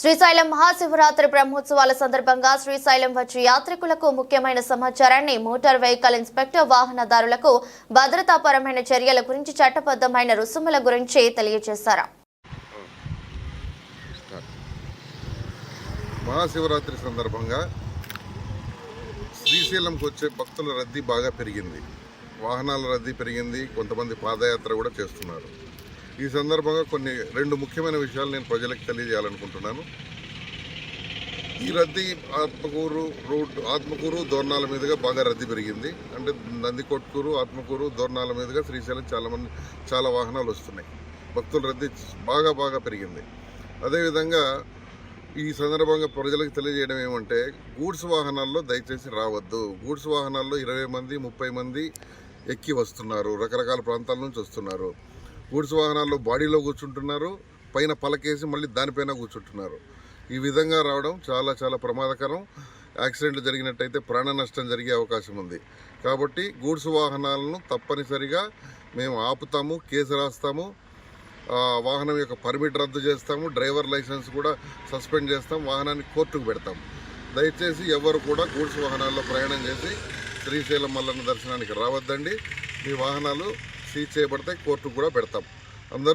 శ్రీశైలం మహాశివరాత్రి బ్రహ్మోత్సవాల సందర్భంగా శ్రీశైలం వచ్చే యాత్రికులకు ముఖ్యమైన సమాచారాన్ని మోటార్ వెహికల్ ఇన్స్పెక్టర్ వాహనదారులకు భద్రతాపరమైన చర్యల గురించి చట్టబద్ధమైన రుసుముల గురించి తెలియజేశారు. మహాశివరాత్రి సందర్భంగా శ్రీశైలంకి వచ్చే భక్తుల రద్దీ బాగా పెరిగింది. వాహనాల రద్దీ పెరిగింది. కొంతమంది పాదయాత్ర కూడా చేస్తున్నారు. ఈ సందర్భంగా కొన్ని రెండు ముఖ్యమైన విషయాలు నేను ప్రజలకు తెలియజేయాలనుకుంటున్నాను. ఈ రద్దీ ఆత్మకూరు రోడ్ ఆత్మకూరు దోర్నాల మీదుగా బాగా రద్దీ పెరిగింది. అంటే నందికొట్కూరు ఆత్మకూరు దోర్నాల మీదుగా శ్రీశైలం చాలా మంది చాలా వాహనాలు వస్తున్నాయి. భక్తుల రద్దీ బాగా బాగా పెరిగింది. అదేవిధంగా ఈ సందర్భంగా ప్రజలకు తెలియజేయడం ఏమంటే గూడ్స్ వాహనాల్లో దయచేసి రావద్దు. గూడ్స్ వాహనాల్లో ఇరవై మంది ముప్పై మంది ఎక్కి వస్తున్నారు. రకరకాల ప్రాంతాల నుంచి వస్తున్నారు. గూడ్స్ వాహనాల్లో బాడీలో కూర్చుంటున్నారు పైన పలకేసి మళ్ళీ దానిపైన కూర్చుంటున్నారు. ఈ విధంగా రావడం చాలా చాలా ప్రమాదకరం. యాక్సిడెంట్ జరిగినట్టయితే ప్రాణ నష్టం జరిగే అవకాశం ఉంది. కాబట్టి గూడ్స్ వాహనాలను తప్పనిసరిగా మేము ఆపుతాము కేసు రాస్తాము వాహనం యొక్క పర్మిట్ రద్దు చేస్తాము డ్రైవర్ లైసెన్స్ కూడా సస్పెండ్ చేస్తాం వాహనాన్ని కోర్టుకు పెడతాం. దయచేసి ఎవరు కూడా గూడ్స్ వాహనాల్లో ప్రయాణం చేసి శ్రీశైలం మల్లన్న దర్శనానికి రావద్దండి. మీ వాహనాలు సీజ్ చేయబడితే కోర్టుకు కూడా పెడతాం.